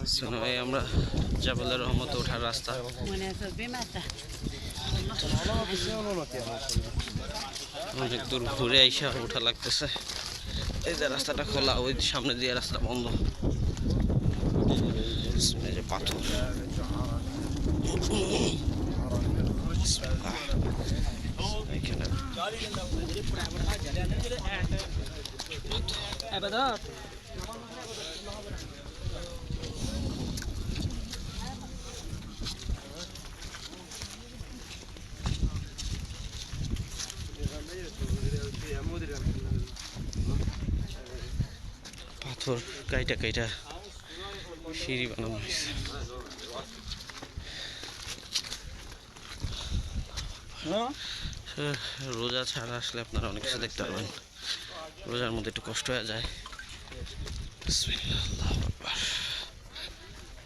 এই আমরা জাবেলের রহমতে ওঠার রাস্তা। অনেক দূর ঘুরে আইসা ওঠা লাগতেছে। এই যে রাস্তাটা খোলা ওই সামনে দিয়ে রাস্তা বন্ধ। যে পাথর। এখানে পাথর কাইটা কাইটা সিঁড়ি বানানো হয়েছে। হ্যাঁ, রোজা ছাড়া আসলে আপনারা অনেক কিছু দেখতে পারবেন। রোজার মধ্যে একটু কষ্ট হয়ে যায়।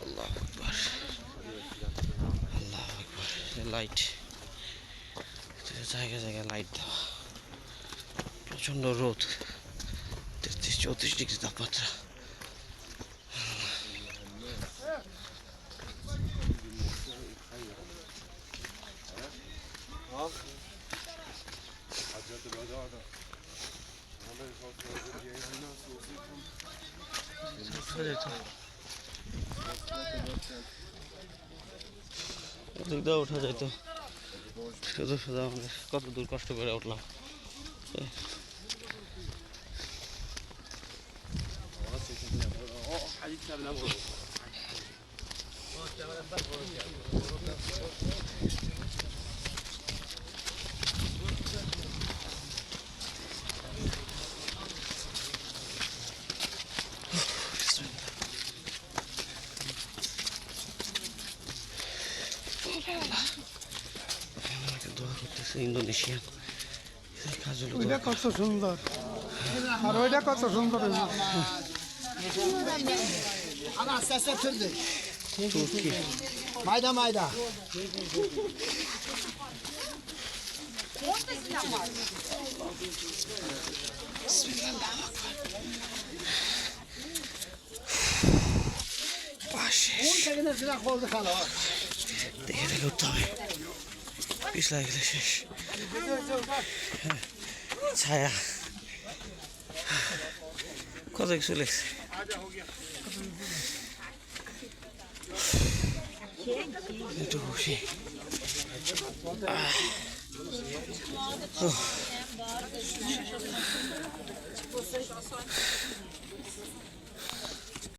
আল্লাহু লাইট জায়গায় জায়গায় লাইট দেওয়া। প্রচণ্ড রোদ। তেত্রিশ চৌত্রিশ ডিগ্রি তাপমাত্রা উঠা যেত ওদিক দিয়ে ওঠা যেত শুধু শুধু আমাদের কত দূর কষ্ট করে উঠলাম ইন্দোনেশিয়ান এদের কাজ হলো ওইটা কত সুন্দর আর ওইটা কত সুন্দর Ana sese türdü. Turki. Mayda mayda. Bahşiş. Değeri lut tabi. Güzel güleşiş. Çaya. Kodek sülesi. 12시. 아. 어.